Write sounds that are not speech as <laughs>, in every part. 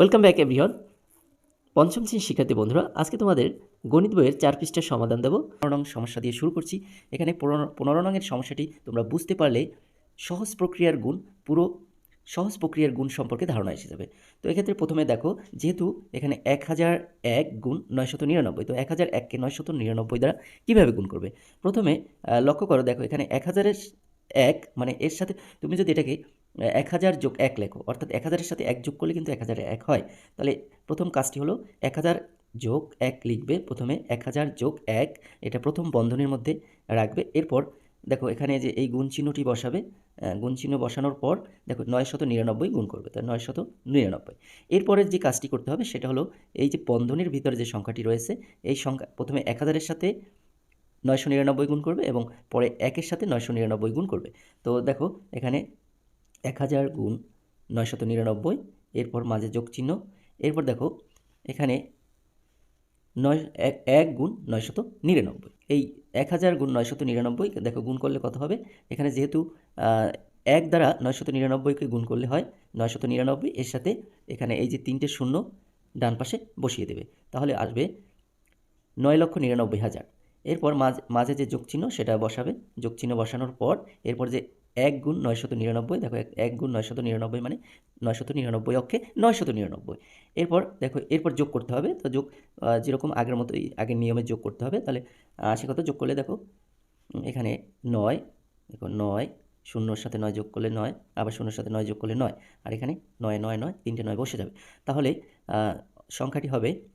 Welcome back everyone পঞ্চম শ্রেণির শিক্ষার্থী বন্ধুরা, আজকে তোমাদের গণিত বইয়ের চার পৃষ্ঠার সমাধান দেবো। পনেরো নং সমস্যা দিয়ে শুরু করছি। এখানে পনেরো নংয়ের সমস্যাটি তোমরা বুঝতে পারলে সহজ প্রক্রিয়ার গুণ, পুরো সহজ প্রক্রিয়ার গুণ সম্পর্কে ধারণা এসে যাবে। তো এক্ষেত্রে প্রথমে দেখো, যেহেতু এখানে এক হাজার এক গুণ নয়শত নিরানব্বই, তো এক হাজার এককে নয়শত নিরানব্বই দ্বারা কীভাবে গুণ করবে? প্রথমে লক্ষ্য করো, দেখো এখানে এক হাজারের এক মানে এর সাথে তুমি যদি এটাকে এক হাজার যোগ এক লেখো, অর্থাৎ এক হাজারের সাথে এক যোগ করলে কিন্তু এক হাজারে এক হয়। তাহলে প্রথম কাজটি হলো এক হাজার যোগ এক লিখবে, প্রথমে এক হাজার যোগ এক, এটা প্রথম বন্ধনীর মধ্যে রাখবে। এরপর দেখো এখানে যে এই গুণ চিহ্নটি বসাবে গুণ চিহ্ন বসানোর পর দেখো নয় শত নিরানব্বই গুণ করবে তাই নয় শত নিরানব্বই। এরপরের যে কাজটি করতে হবে সেটা হলো এই যে বন্ধনীর ভিতরে যে সংখ্যাটি রয়েছে, এই সংখ্যা প্রথমে এক হাজারের সাথে নয়শো নিরানব্বই গুণ করবে এবং পরে একের সাথে নয়শো নিরানব্বই গুণ করবে। তো দেখো এখানে এক হাজার গুণ নয়শত নিরানব্বই, এরপর মাঝে যোগ চিহ্ন, এরপর দেখো এখানে নয়, এক এক গুণ নয়শত নিরানব্বই। এই এক হাজার গুণ নয়শত নিরানব্বই দেখো গুণ করলে কত হবে? এখানে যেহেতু এক দ্বারা নয়শত নিরানব্বইকে গুণ করলে হয়, নয়শত নিরানব্বই, এর সাথে এখানে এই যে তিনটে শূন্য ডান পাশে বসিয়ে দেবে। তাহলে আসবে নয় লক্ষ নিরানব্বই হাজার। এরপর মাঝ- মাঝে যে যোগ চিহ্ন সেটা বসাবে। যোগ চিহ্ন বসানোর পর, এরপর যে এক গুণ নয়শত নিরানব্বই, দেখো এক- গুণ নয়শত নিরানব্বই মানে নয়শত নিরানব্বই অক্ষে নয়শত নিরানব্বই। এরপর দেখো, এরপর যোগ করতে হবে, তো যোগ যেরকম আগের মতোই, আগের নিয়মে যোগ করতে হবে, তাহলে আশি কত যোগ করলে দেখো এখানে নয়, দেখো নয়, শূন্যর সাথে নয় যোগ করলে নয়, আবার শূন্যর সাথে নয় যোগ করলে নয়, আর এখানে নয় নয় নয়, তিনটে নয় বসে যাবে। তাহলে সংখ্যাটি হবে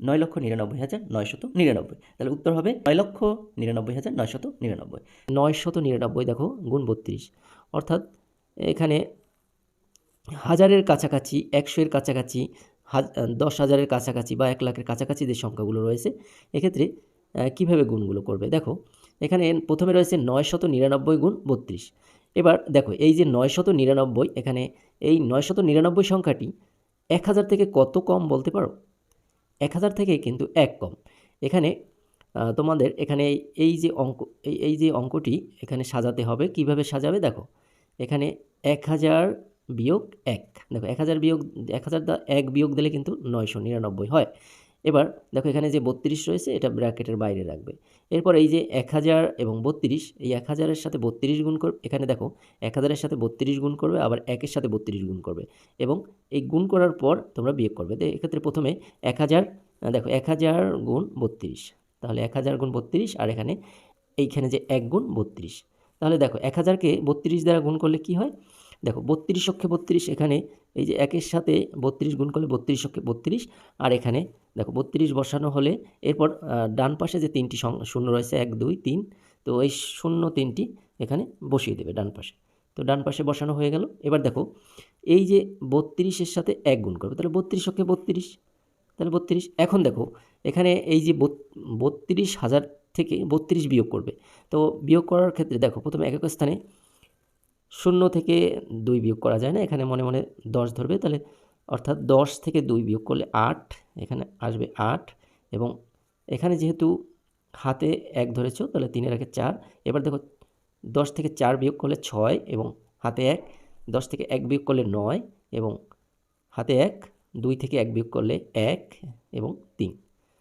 নয় লক্ষ নিরানব্বই হাজার নয়শত নিরানব্বই। তাহলে উত্তর হবে নয় লক্ষ নিরানব্বই হাজার নয়শত নিরানব্বই। নয়শত নিরানব্বই দেখো, গুণ বত্রিশ। অর্থাৎ এখানে হাজারের কাছাকাছি একশো এর কাছাকাছি দশ হাজারের কাছাকাছি বা এক লাখের কাছাকাছি যে সংখ্যাগুলো রয়েছে, এক্ষেত্রে কীভাবে গুণগুলো করবে? দেখো, এখানে প্রথমে রয়েছে নয়শত নিরানব্বই গুণ বত্রিশ। এবার দেখো, এই যে নয়শত নিরানব্বই, এখানে এই নয়শত নিরানব্বই সংখ্যাটি এক হাজার থেকে কত কম বলতে পারো? এক হাজার থেকে কিন্তু এক কম। এখানে তোমাদের এখানে এই- যে অঙ্ক, এই যে অঙ্কটি এখানে সাজাতে হবে। কীভাবে সাজাবে? দেখো, এখানে এক হাজার বিয়োগ এক। দেখো, এক হাজার বিয়োগ, এক হাজার এক বিয়োগ দিলে কিন্তু নয়শো নিরানব্বই হয়। এবার দেখো এখানে যে বত্রিশ রয়েছে, এটা ব্র্যাকেটের বাইরে রাখবে। এরপর এই যে এক হাজার এবং বত্রিশ, এই এক হাজারের সাথে বত্রিশ গুণ করবে এখানে দেখো, এক হাজারের সাথে বত্রিশ গুণ করবে, আবার একের সাথে বত্রিশ গুণ করবে। এবং এই গুণ করার পর তোমরা বিয়োগ করবে। তো এক্ষেত্রে প্রথমে এক হাজার দেখো, এক হাজার গুণ বত্রিশ। তাহলে এক হাজার গুণ বত্রিশ, আর এখানে এইখানে যে এক গুণ বত্রিশ। তাহলে দেখো, এক হাজারকে বত্রিশ দ্বারা গুণ করলে কি হয়? দেখো, বত্রিশ অক্ষে বত্রিশ, এখানে এই যে একের সাথে বত্রিশ গুণ করলে বত্রিশ অক্ষে বত্রিশ, আর এখানে দেখো, বত্রিশ বসানো হলে এরপর ডান পাশে যে তিনটি শূন্য রয়েছে, এক, দুই, তিন, তো এই শূন্য তিনটি এখানে বসিয়ে দেবে ডান পাশে। তো ডান পাশে বসানো হয়ে গেল। এবার দেখো, এই যে বত্রিশের সাথে এক গুণ করবে, তাহলে বত্রিশ অক্ষে বত্রিশ, তাহলে বত্রিশ। এখন দেখো, এখানে এই যে বত্রিশ হাজার থেকে বত্রিশ বিয়োগ করবে, তো বিয়োগ করার ক্ষেত্রে দেখো, প্রথমে এক এক স্থানে শূন্য থেকে দুই বিয়োগ করা যায় না, এখানে মনে মনে দশ ধরবে, তাহলে অর্থাৎ দশ থেকে দুই বিয়োগ করলে আট, এখানে আসবে আট এবং এখানে যেহেতু হাতে এক ধরেছো, তাহলে তিনের একে চার, এবার দেখো দশ থেকে চার বিয়োগ করলে ছয় এবং হাতে এক, দশ থেকে এক বিয়োগ করলে নয় এবং হাতে এক, দুই থেকে এক বিয়োগ করলে এক এবং তিন।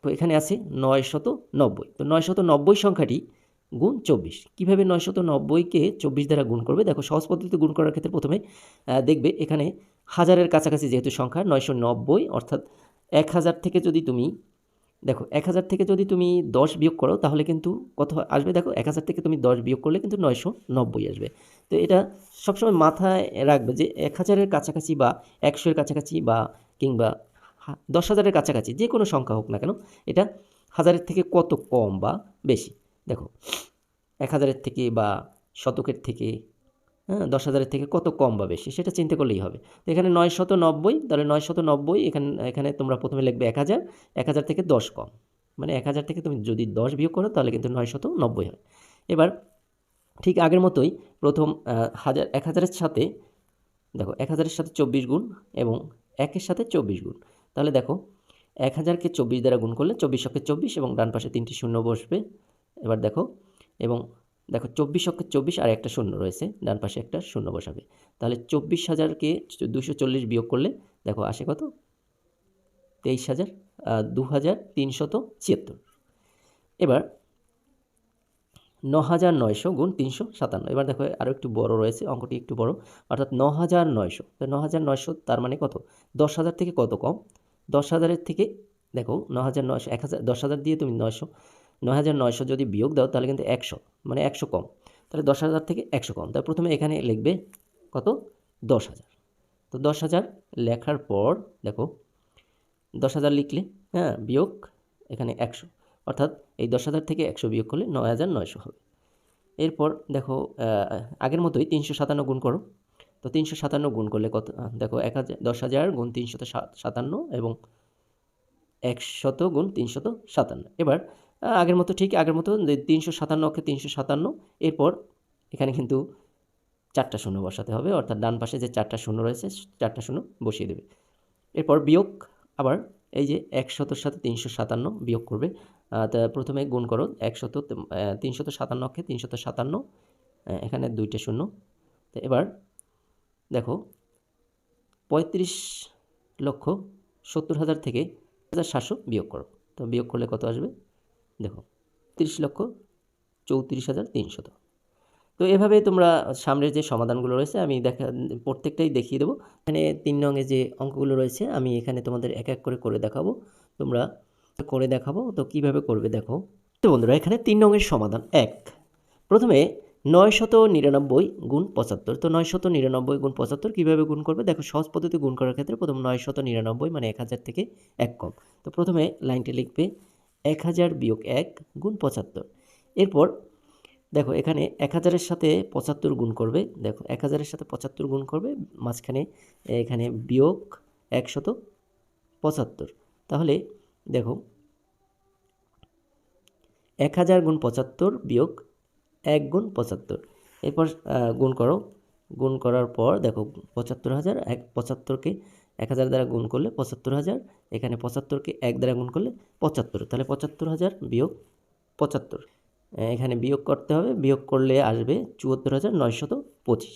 তো এখানে আছে নয় শত নব্বই। তো নয় শত নব্বই সংখ্যাটি গুণ চব্বিশ। কীভাবে নয় শত নব্বইকে চব্বিশ দ্বারা গুণ করবে? দেখো সহজ পদ্ধতিতে গুণ করার ক্ষেত্রে প্রথমে দেখবে এখানে হাজারের কাছাকাছি যেহেতু সংখ্যা, নয়শো নব্বই, অর্থাৎ এক হাজার থেকে যদি তুমি, দেখো, এক হাজার থেকে যদি তুমি দশ বিয়োগ করো, তাহলে কিন্তু কত আসবে? দেখো, এক হাজার থেকে তুমি দশ বিয়োগ করলে কিন্তু নয়শো নব্বই আসবে। তো এটা সবসময় মাথায় রাখবে যে এক হাজারের কাছাকাছি বা একশোর কাছাকাছি বা কিংবা দশ হাজারের কাছাকাছি, যে কোনো সংখ্যা হোক না কেন, এটা হাজারের থেকে কত কম বা বেশি? দেখো, এক হাজারের থেকে বা শতকের থেকে হ্যাঁ দশ হাজারের থেকে কত কম বা বেশি, সেটা চিন্তা করলেই হবে। তো এখানে নয় শত নব্বই, তাহলে নয় শত নব্বই, এখানে এখানে তোমরা প্রথমে লিখবে এক হাজার এক হাজার থেকে দশ কম। মানে এক হাজার থেকে তুমি যদি দশ বিয়োগ করো, তাহলে কিন্তু নয় শত নব্বই হয়। এবার ঠিক আগের মতোই প্রথম হাজার, এক হাজারের সাথে, দেখো, এক হাজারের সাথে চব্বিশ গুণ এবং একের সাথে চব্বিশ গুণ। তাহলে দেখো, এক হাজারকে চব্বিশ দ্বারা গুণ করলে চব্বিশ অক্ষে চব্বিশ এবং ডান পাশে তিনটি শূন্য বসবে। এবার দেখো, এবং দেখো চব্বিশ অক্ষে চব্বিশ আর একটা শূন্য রয়েছে, ডান পাশে একটা শূন্য বসাবে। তাহলে চব্বিশ হাজারকে দুশো চল্লিশ বিয়োগ করলে, দেখো আসে কত? তেইশ হাজার দু হাজার তিনশত ছিয়াত্তর। এবার ন হাজার নয়শো গুণ তিনশো সাতান্ন। এবার দেখো আরও একটু বড় রয়েছে, অঙ্কটি একটু বড়। অর্থাৎ ন হাজার নয়শো, তো ন হাজার নয়শো তার মানে কত? দশ হাজার থেকে কত কম? দশ হাজারের থেকে, দেখো ন হাজার নয়শো, এক হাজার, দশ হাজার দিয়ে তুমি নয়শো নয় হাজার নয়শো যদি বিয়োগ দাও তাহলে কিন্তু একশো। মানে একশো কম। তাহলে দশ হাজার থেকে একশো কম। তাহলে প্রথমে এখানে লিখবে কত? দশ হাজার। তো দশ হাজার লেখার পর, দেখো, দশ হাজার লিখলে হ্যাঁ বিয়োগ এখানে একশো। অর্থাৎ এই দশ হাজার থেকে একশো বিয়োগ করলে নয় হাজার নয়শো হবে। এরপর দেখো আগের মতোই তিনশো সাতান্ন গুণ করো। তো তিনশো সাতান্ন গুণ করলে কত? দেখো, এক হাজার, দশ হাজার গুণ তিনশত সাতান্ন এবং একশত গুণ তিনশত সাতান্ন। এবার আগের মতো ঠিক আগের মতো তিনশো সাতান্ন অক্ষে তিনশো সাতান্ন। এরপর এখানে কিন্তু চারটা শূন্য বসাতে হবে, অর্থাৎ ডান পাশে যে চারটা শূন্য রয়েছে, চারটা শূন্য বসিয়ে দেবে। এরপর বিয়োগ আবার এই যে একশতর সাথে তিনশো সাতান্ন বিয়োগ করবে তা প্রথমে গুণ করো একশত তিনশত সাতান্ন অক্ষে তিনশত সাতান্ন এখানে দুইটা শূন্য। তো এবার দেখো পঁয়ত্রিশ লক্ষ সত্তর হাজার থেকে হাজার সাতশো বিয়োগ করো। তো বিয়োগ করলে কত আসবে? দেখো, তিরিশ লক্ষ চৌত্রিশ হাজার তিনশত। তো এভাবে তোমরা সামনের যে সমাধানগুলো রয়েছে, আমি দেখা, প্রত্যেকটাই দেখিয়ে দেবো। এখানে তিন রঙে যে অঙ্কগুলো রয়েছে, আমি এখানে তোমাদের এক এক করে করে দেখাবো। তোমরা করে দেখাবো, তো কীভাবে করবে দেখো। তো বন্ধুরা, এখানে তিন রঙের সমাধান এক। প্রথমে নয় শত নিরানব্বই গুণ পঁচাত্তর। তো নয় শত নিরানব্বই গুণ পঁচাত্তর কীভাবে গুণ করবে? দেখো, সহজ পদ্ধতি গুণ করার ক্ষেত্রে প্রথম নয় শত নিরানব্বই মানে এক হাজার থেকে এক কম। তো প্রথমে লাইনটি লিখবে এক হাজার বিয়োগ এক গুণ পঁচাত্তর। এরপর দেখো, এখানে এক হাজারের সাথে পঁচাত্তর গুণ করবে। দেখো, এক হাজারের সাথে পঁচাত্তর গুণ করবে, মাঝখানে এখানে বিয়োগ একশত পঁচাত্তর। তাহলে দেখো, এক হাজার গুণ পঁচাত্তর বিয়োগ এক গুণ পঁচাত্তর। এরপর গুণ করো। গুণ করার পর দেখো, পঁচাত্তর হাজার, এক, পঁচাত্তরকে এক হাজার দ্বারা গুণ করলে পঁচাত্তর হাজার, এখানে পঁচাত্তরকে এক দ্বারা গুণ করলে পঁচাত্তর, তাহলে পঁচাত্তর হাজার বিয়োগ পঁচাত্তর। এখানে বিয়োগ করতে হবে, বিয়োগ করলে আসবে চুয়াত্তর হাজার নয়শত পঁচিশ।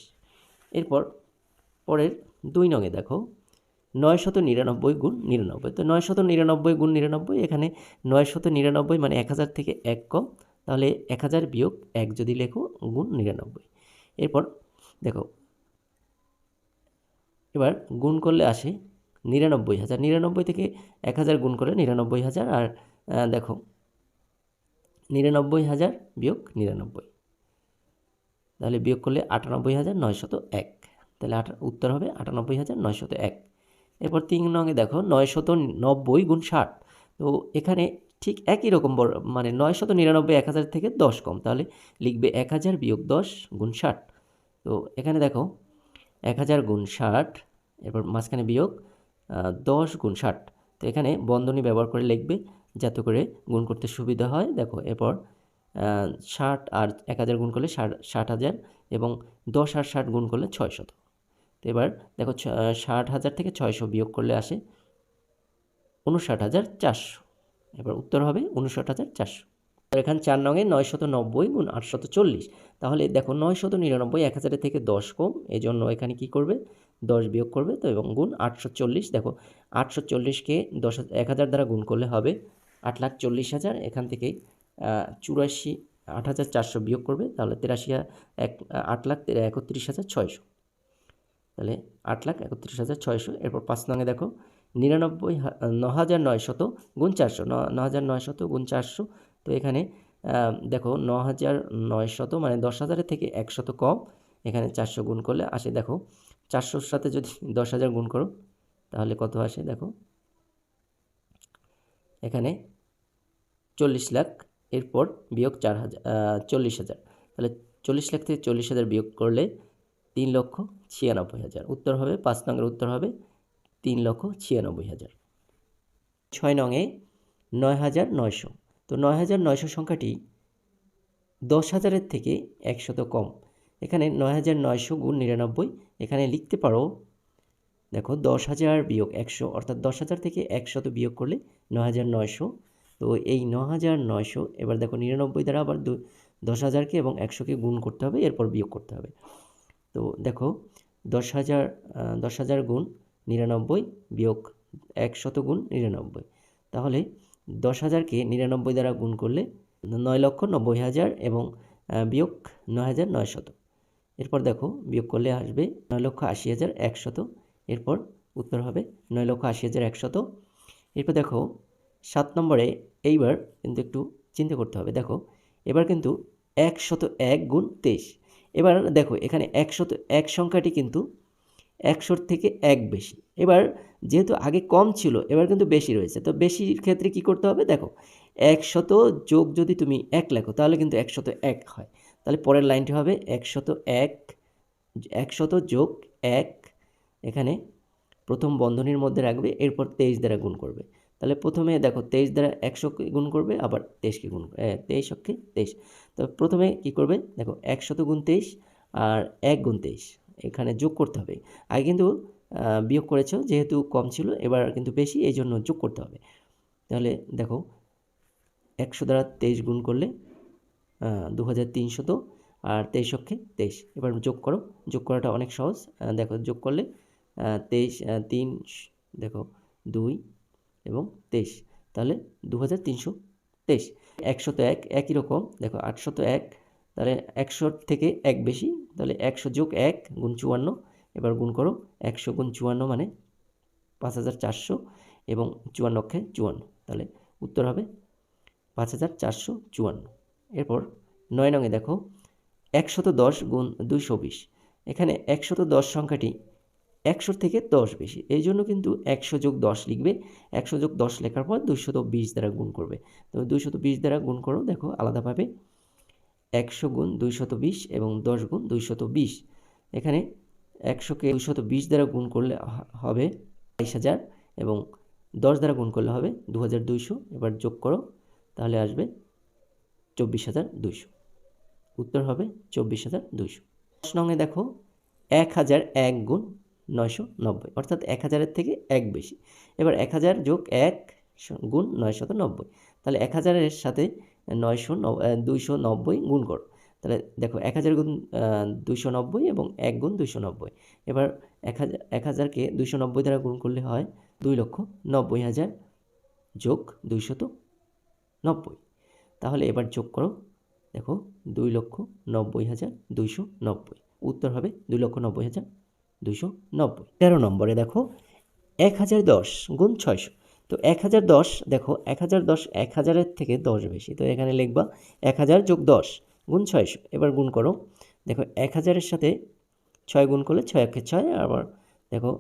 এরপর পরের দুই নঙে দেখো, নয়শত নিরানব্বই গুণ নিরানব্বই। তো নয়শত নিরানব্বই গুণ নিরানব্বই, এখানে নয়শত নিরানব্বই মানে এক হাজার থেকে এক কম, তাহলে এক হাজার বিয়োগ এক যদি লেখো, গুণ নিরানব্বই। এরপর দেখো এবার গুণ করলে আসে নিরানব্বই হাজার। নিরানব্বই থেকে এক হাজার গুণ করে নিরানব্বই হাজার আর দেখো, নিরানব্বই হাজার বিয়োগ নিরানব্বই। তাহলে বিয়োগ করলে আটানব্বই হাজার নয়শত এক। তাহলে উত্তর হবে আটানব্বই হাজার নয়শত এক। এরপর তিন নঙ্গে দেখো, নয়শত নব্বই গুণ ষাট। তো এখানে ঠিক একই রকম মানে নয়শত নিরানব্বই এক হাজার থেকে দশ কম। তাহলে লিখবে এক হাজার বিয়োগ দশ গুণ ষাট। তো এখানে দেখো এক হাজার গুণ ষাট, এরপর মাঝখানে বিয়োগ দশ গুণ ষাট। তো এখানে বন্ধনী ব্যবহার করে লিখবে যাতে করে গুণ করতে সুবিধা হয়। দেখো, এরপর ষাট আর এক হাজার গুণ করলে ষাট ষাট হাজার এবং দশ আর ষাট গুণ করলে ছয়শত। তো এবার দেখো ষাট হাজার থেকে ছয়শো বিয়োগ করলে আসে উনষাট হাজার চারশো। এবার উত্তর হবে উনষাট হাজার চারশো। এখানে চার নঙে নয়শত নব্বই গুণ আটশত চল্লিশ। তাহলে দেখো নয়শত নিরানব্বই এক হাজারের থেকে দশ কম এই জন্য এখানে কি করবে? দশ বিয়োগ করবে তো এবং গুণ আটশো চল্লিশ। দেখো আটশো চল্লিশকে দশ এক হাজার দ্বারা গুণ করলে হবে আট লাখ চল্লিশ হাজার। এখান থেকে চুরাশি, আট হাজার চারশো বিয়োগ করবে, তাহলে তেরাশি এক, আট লাখ একত্রিশ হাজার ছয়শো। তাহলে আট লাখ একত্রিশ হাজার ছয়শো। এরপর পাঁচ নঙে দেখো, নিরানব্বই ন হাজার নয়শত গুণ চারশো, ন হাজার নয়শত গুণ চারশো তো এখানে দেখো ন হাজার নয়শত মানে দশ হাজারের থেকে একশত কম, এখানে চারশো গুণ করলে আসে, দেখো চারশোর সাথে যদি <laughs> দশ হাজার গুণ করো, তাহলে কত আসে, দেখো এখানে চল্লিশ লাখ, এরপর বিয়োগ চার হাজার চল্লিশ হাজার তাহলে চল্লিশ লাখ থেকে চল্লিশ হাজার বিয়োগ করলে তিন লক্ষ ছিয়ানব্বই হাজার উত্তর হবে, পাঁচ নঙের উত্তর হবে, তিন লক্ষ ছিয়ানব্বই হাজার ছয় নঙে নয় হাজার নয়শো। তো নয় হাজার নয়শো সংখ্যাটি দশ হাজারের থেকে একশত কম। এখানে নয় হাজার নয়শো গুণ নিরানব্বই, এখানে লিখতে পারো, দেখো দশ হাজার বিয়োগ একশো, অর্থাৎ দশ হাজার থেকে একশত বিয়োগ করলে ন হাজার নয়শো। তো এই ন হাজার নয়শো, এবার দেখো নিরানব্বই দ্বারা আবার দশ হাজারকে এবং একশোকে গুণ করতে হবে, এরপর বিয়োগ করতে হবে। তো দেখো দশ হাজার দশ হাজার গুণ নিরানব্বই বিয়োগ একশত গুণ নিরানব্বই। তাহলে দশ হাজারকে নিরানব্বই দ্বারা গুণ করলে নয় লক্ষ নব্বই হাজার এবং বিয়োগ নয় হাজার নয়শত এরপর দেখো, বিয়োগ করলে আসবে নয় লক্ষ আশি হাজার একশত এরপর উত্তর হবে নয় লক্ষ আশি হাজার একশত এরপর দেখো, সাত নম্বরে এইবার কিন্তু একটু চিন্তা করতে হবে। দেখো, এবার কিন্তু একশত এক গুণ তেইশ। এবার দেখো, এখানে একশত এক সংখ্যাটি কিন্তু একশোর থেকে এক বেশি। এবার যেহেতু আগে কম ছিল, এবার কিন্তু বেশি রয়েছে। তো বেশির ক্ষেত্রে কি করতে হবে? দেখো, একশত যোগ যদি তুমি এক লেখো, তাহলে কিন্তু একশত এক হয়। তাহলে পরের লাইনটি হবে একশত এক, একশত যোগ এক, এখানে প্রথম বন্ধনীর মধ্যে রাখবে, এরপর তেইশ দ্বারা গুণ করবে। তাহলে প্রথমে দেখো, তেইশ দ্বারা একশোকে গুণ করবে, আবার তেইশকে গুণ তেইশ অক্ষে তেইশ। তো প্রথমে কি করবে? দেখো, একশত গুণ তেইশ আর এক গুণ তেইশ। এখানে যোগ করতে হবে। আগে কিন্তু বিয়োগ করেছ, যেহেতু কম ছিল, এবার কিন্তু বেশি এই জন্য যোগ করতে হবে। তাহলে দেখো, একশো দ্বারা তেইশ গুণ করলে দু হাজার তিনশত, আর তেইশ অক্ষে তেইশ। এবার যোগ করো, যোগ করাটা অনেক সহজ। দেখো, যোগ করলে তেইশ তিন, দেখো, দুই এবং তেইশ। তাহলে দু হাজার তিনশো তেইশ। একশত এক, একই রকম, দেখো, আটশত এক তাহলে একশোর থেকে এক বেশি, তাহলে একশো যোগ এক গুণ চুয়ান্ন, এবার গুণ করো একশো গুণ চুয়ান্ন মানে পাঁচ হাজার চারশো এবং চুয়ান্ন অক্ষে চুয়ান্ন, তাহলে উত্তর হবে পাঁচ হাজার চারশো চুয়ান্ন। এরপর নয় নঙে দেখো একশত দশ গুণ দুইশো বিশ, এখানে একশত দশ সংখ্যাটি একশোর থেকে দশ বেশি, এই জন্য কিন্তু একশো যোগ দশ লিখবে, একশো যোগ দশ লেখার পর দুইশত বিশ দ্বারা গুণ করবে, তো দুইশত বিশ দ্বারা গুণ করো, দেখো আলাদাভাবে একশো গুণ দুইশত বিশ এবং দশ গুণ দুইশত বিশ। এখানে একশোকে দুইশত বিশ দ্বারা গুণ করলে হবে বাইশ হাজার এবং দশ দ্বারা গুণ করলে হবে দু হাজার দুইশো। এবার যোগ করো, তাহলে আসবে চব্বিশ হাজার দুইশো। উত্তর হবে চব্বিশ হাজার দুইশো। দশ নঙে দেখো এক হাজার এক গুণ নয়শো নব্বই, অর্থাৎ এক হাজারের থেকে এক বেশি। এবার এক হাজার যোগ এক গুণ নয়শত নব্বই। তাহলে এক হাজারের সাথে নয়শো দুইশো নব্বই গুণ করো। তাহলে দেখো, এক হাজার গুণ দুইশো নব্বই এবং এক গুণ দুইশো নব্বই। এবার এক হাজার এক হাজারকে দুইশো নব্বই দ্বারা গুণ করলে হয় দুই লক্ষ নব্বই হাজার যোগ দুইশত নব্বই। তাহলে এবার যোগ করো, দেখো, দুই লক্ষ নব্বই হাজার দুইশো নব্বই। উত্তর হবে দুই লক্ষ নব্বই হাজার দুইশো নব্বই। তেরো নম্বরে দেখো, এক হাজার দশ গুণ ছয়শো। তো এক হাজার দশ, দেখো, এক হাজার দশ এক হাজারের থেকে দশ বেশি। তো এখানে লিখবা এক হাজার যোগ দশ গুণ ছয়শো, এবার গুণ করো। দেখো, এক হাজারের সাথে ছয় গুণ করলে ছয় একে ছয় আবার দেখো,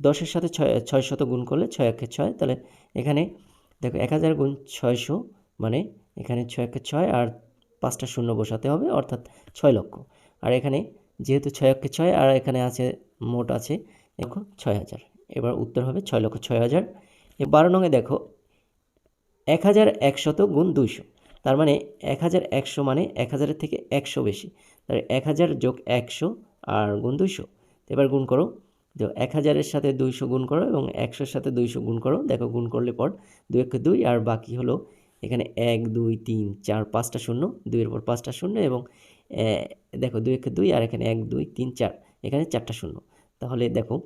দশের সাথে ছয় ছয় শত গুণ করলে ছয় একে ছয়, তাহলে এখানে দেখো, এক হাজার গুণ ছয়শো মানে এখানে ছয় একে ছয়, আর পাঁচটা শূন্য বসাতে হবে, অর্থাৎ ছয় লক্ষ। আর এখানে যেহেতু ছয় একে ছয়, আর এখানে আছে, মোট আছে, দেখো, ছয় হাজার। এবার উত্তর হবে ছয় লক্ষ ছয় হাজার। এ বারো নঙে দেখো, এক হাজার একশত গুণ দুইশো। তার মানে এক হাজার একশো মানে এক হাজারের থেকে একশো বেশি। তাহলে এক হাজার যোগ একশো আর গুণ দুইশো। এবার গুণ করো। তো এক হাজারের সাথে দুইশো গুণ করো এবং একশোর সাথে দুইশো গুণ করো। দেখো গুণ করলে পর দুই একে দুই আর বাকি হলো এখানে এক, দুই, তিন, চার, পাঁচটা শূন্য। দুইয়ের পর পাঁচটা শূন্য এবং দেখো দুই একে দুই আর এখানে এক, দুই, তিন, চার। এখানে চারটা শূন্য। তাহলে দেখো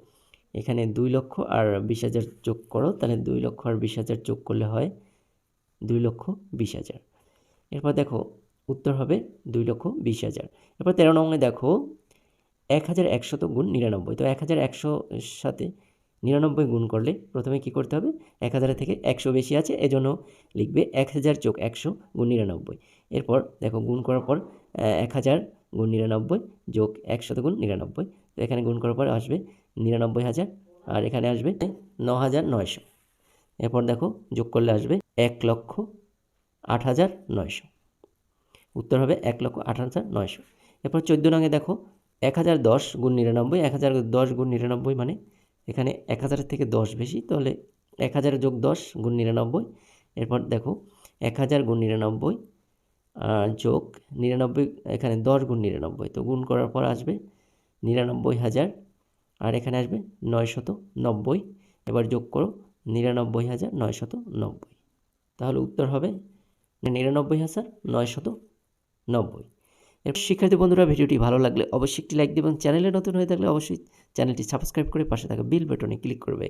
এখানে দুই লক্ষ আর বিশ হাজার যোগ করো, তাহলে দুই লক্ষ আর বিশ হাজার যোগ করলে হয় দুই লক্ষ বিশ হাজার। এরপর দেখো, উত্তর হবে দুই লক্ষ বিশ হাজার। এরপর তেরো নম্বরে দেখো, এক হাজার একশত গুণ নিরানব্বই। তো এক হাজার একশো সাথে নিরানব্বই গুণ করলে প্রথমে কি করতে হবে? এক হাজারের থেকে একশো বেশি আছে, এজন্য লিখবে এক হাজার যোগ একশো গুণ নিরানব্বই। এরপর দেখো, গুণ করার পর এক হাজার গুণ নিরানব্বই যোগ একশত গুণ নিরানব্বই। তো এখানে গুণ করার পর আসবে নিরানব্বই হাজার, আর এখানে আসবে ন হাজার নয়শো। এরপর দেখো, যোগ করলে আসবে এক লক্ষ আট হাজার নয়শো। উত্তর হবে এক লক্ষ আট হাজার নয়শো। এরপর চোদ্দ রঙে দেখো, এক হাজার দশ গুণ নিরানব্বই, এক হাজার দশ গুণ নিরানব্বই মানে এখানে এক হাজারের থেকে দশ বেশি, তাহলে এক হাজার যোগ দশ গুণ নিরানব্বই। এরপর দেখো, এক হাজার গুণ নিরানব্বই যোগ নিরানব্বই, এখানে দশ গুণ নিরানব্বই। তো গুণ করার পর আসবে নিরানব্বই হাজার আর এখানে আসবে নয়শত নব্বই। এবার যোগ করো, নিরানব্বই হাজার নয়শত নব্বই। তাহলে উত্তর হবে নিরানব্বই হাজার নয়শত নব্বই। এবার শিক্ষার্থী বন্ধুরা, ভিডিওটি ভালো লাগলে অবশ্যই একটি লাইক দেবেন। চ্যানেলে নতুন হয়ে থাকলে অবশ্যই চ্যানেলটি সাবস্ক্রাইব করে পাশে থাকা বিল বাটনে ক্লিক করবে।